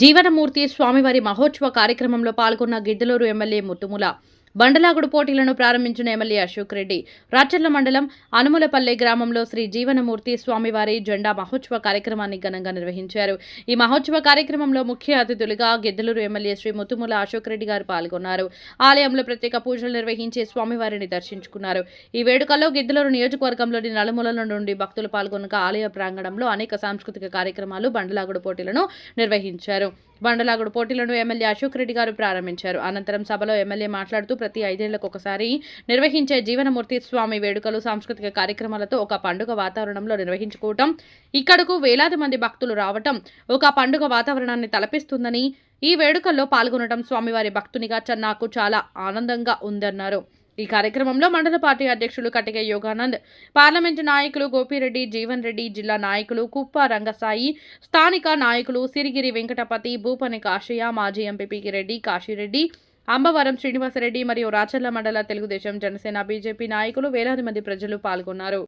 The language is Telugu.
జీవనమూర్తి స్వామివారి మహోత్సవ కార్యక్రమంలో పాల్గొన్న గిద్దలూరు ఎమ్మెల్యే ముత్తుముల. బండలాగుడు పోటీలను ప్రారంభించిన ఎమ్మెల్యే అశోక్ రెడ్డి రాచర్ల మండలం అనుములపల్లె గ్రామంలో శ్రీ జీవనమూర్తి స్వామివారి జెండా మహోత్సవ కార్యక్రమాన్ని ఘనంగా నిర్వహించారు. ఈ మహోత్సవ కార్యక్రమంలో ముఖ్య అతిథులుగా గిద్దలూరు ఎమ్మెల్యే శ్రీ ముత్తుముల అశోక్ రెడ్డి గారు పాల్గొన్నారు. ఆలయంలో ప్రత్యేక పూజలు నిర్వహించి స్వామివారిని దర్శించుకున్నారు. ఈ వేడుకల్లో గిద్దలూరు నియోజకవర్గంలోని నలుమూలల నుండి భక్తులు పాల్గొనక ఆలయ ప్రాంగణంలో అనేక సాంస్కృతిక కార్యక్రమాలు బండలాగుడు పోటీలను నిర్వహించారు. బండలాగుడు పోటీలను ఎమ్మెల్యే అశోక్ రెడ్డి గారు ప్రారంభించారు. అనంతరం సభలో ఎమ్మెల్యే మాట్లాడుతూ ప్రతి ఐదేళ్ళకు ఒకసారి నిర్వహించే జీవనమూర్తి స్వామి వేడుకలు సాంస్కృతిక కార్యక్రమాలతో ఒక పండుగ వాతావరణంలో నిర్వహించుకోవటం. ఇక్కడకు వేలాది మంది భక్తులు రావటం ఒక పండుగ వాతావరణాన్ని తలపిస్తుందని ఈ వేడుకల్లో పాల్గొనడం స్వామివారి భక్తునిగా చ- నాకు చాలా ఆనందంగా ఉందన్నారు. ఈ కార్యక్రమంలో మండల పార్టీ అధ్యక్షులు కటిక యోగానంద్ పార్లమెంటు నాయకులు గోపిరెడ్డి జీవన్ రెడ్డి జిల్లా నాయకులు కుప్ప రంగసాయి స్థానిక నాయకులు సిరిగిరి వెంకటపతి భూపని కాశయ్య మాజీ ఎంపీపీకి రెడ్డి కాశీరెడ్డి అంబవరం శ్రీనివాసరెడ్డి మరియు రాచర్ల మండల తెలుగుదేశం జనసేన బీజేపీ నాయకులు వేలాది మంది ప్రజలు పాల్గొన్నారు.